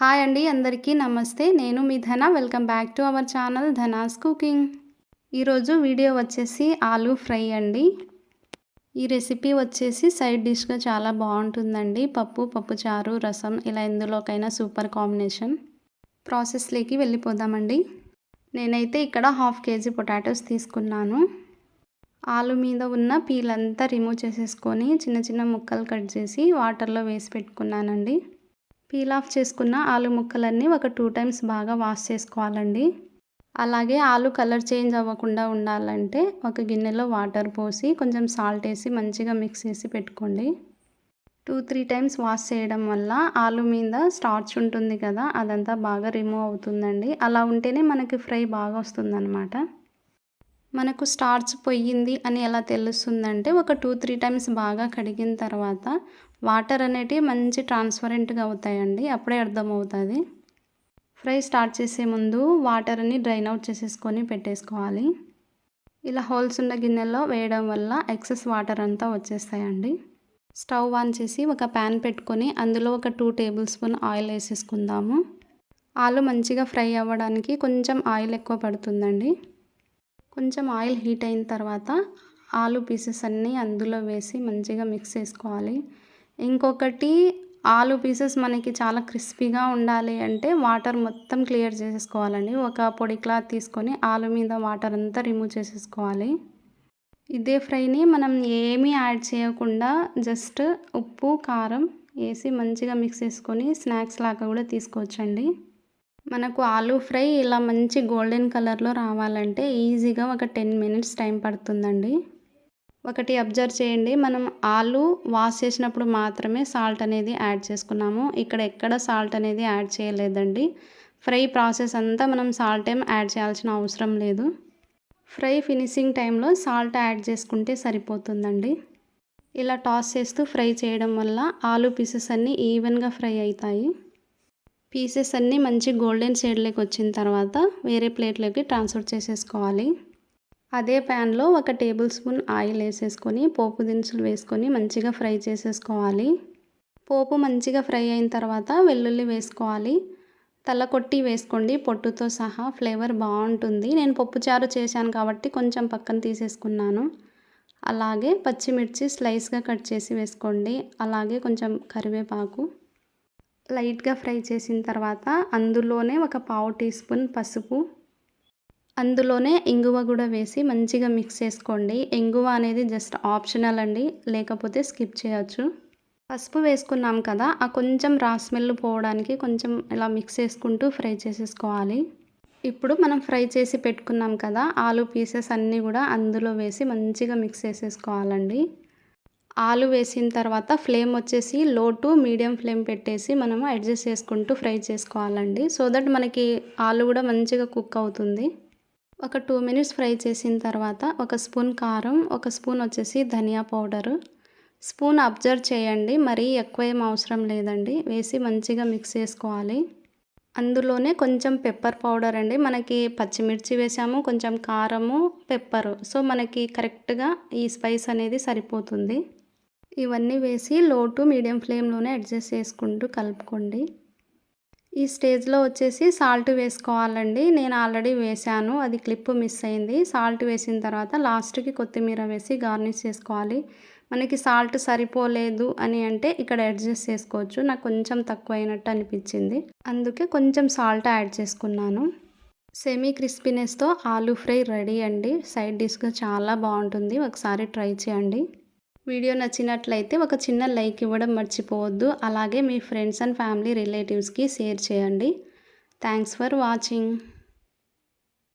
Hi అండి అందరికీ నమస్తే. నేను మీ Dhana. Welcome back to our channel Dhana's cooking. ఈరోజు వీడియో వచ్చేసి ఆలూ ఫ్రై అండి. ఈ రెసిపీ వచ్చేసి సైడ్ డిష్గా చాలా బాగుంటుందండి. పప్పు పప్పు చారు రసం ఇలా ఎందులోకైనా సూపర్ కాంబినేషన్. ప్రాసెస్లోకి వెళ్ళిపోదామండి. నేనైతే ఇక్కడ హాఫ్ కేజీ పొటాటోస్ తీసుకున్నాను. ఆలు మీద ఉన్న పీల్ అంతా రిమూవ్ చేసేసుకొని చిన్న చిన్న ముక్కలు కట్ చేసి వాటర్లో వేసి పెట్టుకున్నానండి. పీల్ ఆఫ్ చేసుకున్న ఆలు ముక్కలన్నీ ఒక టూ టైమ్స్ బాగా వాష్ చేసుకోవాలండి. అలాగే ఆలు కలర్ చేంజ్ అవ్వకుండా ఉండాలంటే ఒక గిన్నెలో వాటర్ పోసి కొంచెం సాల్ట్ వేసి మంచిగా మిక్స్ చేసి పెట్టుకోండి. టూ త్రీ టైమ్స్ వాష్ చేయడం వల్ల ఆలు మీద స్టార్చ్ ఉంటుంది కదా అదంతా బాగా రిమూవ్ అవుతుందండి. అలా ఉంటేనే మనకి ఫ్రై బాగా వస్తుందన్నమాట. మనకు స్టార్చ్ పోయింది అని ఎలా తెలుస్తుందంటే ఒక టూ త్రీ టైమ్స్ బాగా కడిగిన తర్వాత వాటర్ అనేటివి మంచి ట్రాన్స్పరెంట్గా అవుతాయండి. అప్పుడే అర్థమవుతుంది. ఫ్రై స్టార్ట్ చేసే ముందు వాటర్ని డ్రైన్ అవుట్ చేసేసుకొని పెట్టేసుకోవాలి. ఇలా హోల్స్ ఉన్న గిన్నెలో వేయడం వల్ల ఎక్సెస్ వాటర్ అంతా వచ్చేస్తాయండి. స్టవ్ ఆన్ చేసి ఒక ప్యాన్ పెట్టుకొని అందులో ఒక టూ టేబుల్ స్పూన్ ఆయిల్ వేసేసుకుందాము. ఆలు మంచిగా ఫ్రై అవ్వడానికి కొంచెం ఆయిల్ ఎక్కువ పడుతుందండి. కొంచెం ఆయిల్ హీట్ అయిన తర్వాత ఆలు పీసెస్ అన్నీ అందులో వేసి మంచిగా మిక్స్ చేసుకోవాలి. ఇంకొకటి ఆలు పీసెస్ మనకి చాలా క్రిస్పీగా ఉండాలి అంటే వాటర్ మొత్తం క్లియర్ చేసేసుకోవాలండి. ఒక పొడి క్లాత్ తీసుకొని ఆలు మీద వాటర్ అంతా రిమూవ్ చేసేసుకోవాలి. ఇదే ఫ్రైని మనం ఏమీ యాడ్ చేయకుండా జస్ట్ ఉప్పు కారం వేసి మంచిగా మిక్స్ చేసుకొని స్నాక్స్ లాగా కూడా తీసుకోవచ్చండి. మనకు ఆలూ ఫ్రై ఇలా మంచి గోల్డెన్ కలర్లో రావాలంటే ఈజీగా ఒక టెన్ మినిట్స్ టైం పడుతుందండి. ఒకటి అబ్జర్వ్ చేయండి. మనం ఆలు వాష్ చేసినప్పుడు మాత్రమే సాల్ట్ అనేది యాడ్ చేసుకున్నాము. ఇక్కడ ఎక్కడ సాల్ట్ అనేది యాడ్ చేయలేదండి. ఫ్రై ప్రాసెస్ అంతా మనం సాల్ట్ ఏం యాడ్ చేయాల్సిన అవసరం లేదు. ఫ్రై ఫినిషింగ్ టైంలో సాల్ట్ యాడ్ చేసుకుంటే సరిపోతుందండి. ఇలా టాస్ చేస్తూ ఫ్రై చేయడం వల్ల ఆలు పీసెస్ అన్నీ ఈవెన్గా ఫ్రై అవుతాయి. పీసెస్ అన్నీ మంచి గోల్డెన్ షేడ్లోకి వచ్చిన తర్వాత వేరే ప్లేట్లోకి ట్రాన్స్ఫర్ చేసేసుకోవాలి. అదే ప్యాన్లో ఒక టేబుల్ స్పూన్ ఆయిల్ వేసేసుకొని పోపు దినుసులు వేసుకొని మంచిగా ఫ్రై చేసేసుకోవాలి. పోపు మంచిగా ఫ్రై అయిన తర్వాత వెల్లుల్లి వేసుకోవాలి. తల కొట్టి వేసుకోండి. పొట్టుతో సహా ఫ్లేవర్ బాగుంటుంది. నేను పప్పుచారు చేశాను కాబట్టి కొంచెం పక్కన తీసేసుకున్నాను. అలాగే పచ్చిమిర్చి స్లైస్గా కట్ చేసి వేసుకోండి. అలాగే కొంచెం కరివేపాకు లైట్గా ఫ్రై చేసిన తర్వాత అందులోనే ఒక పావు టీ స్పూన్ పసుపు అందులోనే ఇంగువ కూడా వేసి మంచిగా మిక్స్ చేసుకోండి. ఇంగువ అనేది జస్ట్ ఆప్షనల్ అండి. లేకపోతే స్కిప్ చేయొచ్చు. పసుపు వేసుకున్నాం కదా ఆ కొంచెం రాస్మెల్ పోవడానికి కొంచెం ఇలా మిక్స్ చేసుకుంటూ ఫ్రై చేసేసుకోవాలి. ఇప్పుడు మనం ఫ్రై చేసి పెట్టుకున్నాం కదా ఆలు పీసెస్ అన్నీ కూడా అందులో వేసి మంచిగా మిక్స్ చేసేసుకోవాలండి. ఆలు వేసిన తర్వాత ఫ్లేమ్ వచ్చేసి లో టు మీడియం ఫ్లేమ్ పెట్టేసి మనము అడ్జస్ట్ చేసుకుంటూ ఫ్రై చేసుకోవాలండి. సో దట్ మనకి ఆలు కూడా మంచిగా కుక్ అవుతుంది. ఒక టూ మినిట్స్ ఫ్రై చేసిన తర్వాత ఒక స్పూన్ కారం ఒక స్పూన్ వచ్చేసి ధనియా పౌడరు. స్పూన్ అబ్జర్వ్ చేయండి మరీ ఎక్కువ ఏం అవసరం లేదండి. వేసి మంచిగా మిక్స్ చేసుకోవాలి. అందులోనే కొంచెం పెప్పర్ పౌడర్ అండి. మనకి పచ్చిమిర్చి వేసాము కొంచెం కారము పెప్పరు. సో మనకి కరెక్ట్గా ఈ స్పైస్ అనేది సరిపోతుంది. ఇవన్నీ వేసి లో టు మీడియం ఫ్లేమ్లోనే అడ్జస్ట్ చేసుకుంటూ కలుపుకోండి. ఈ స్టేజ్లో వచ్చేసి సాల్ట్ వేసుకోవాలండి. నేను ఆల్రెడీ వేసాను అది క్లిప్ మిస్ అయింది. సాల్ట్ వేసిన తర్వాత లాస్ట్కి కొత్తిమీర వేసి గార్నిష్ చేసుకోవాలి. మనకి సాల్ట్ సరిపోలేదు అని అంటే ఇక్కడ అడ్జస్ట్ చేసుకోవచ్చు. నాకు కొంచెం తక్కువ అయినట్టు అనిపించింది. అందుకే కొంచెం సాల్ట్ యాడ్ చేసుకున్నాను. సెమీ క్రిస్పీనెస్తో ఆలూ ఫ్రై రెడీ అండి. సైడ్ డిష్గా చాలా బాగుంటుంది. ఒకసారి ట్రై చేయండి. వీడియో నచ్చినట్లయితే ఒక చిన్న లైక్ ఇవ్వడం మర్చిపోవద్దు. అలాగే మీ ఫ్రెండ్స్ అండ్ ఫ్యామిలీ రిలేటివ్స్కి షేర్ చేయండి. Thanks for watching.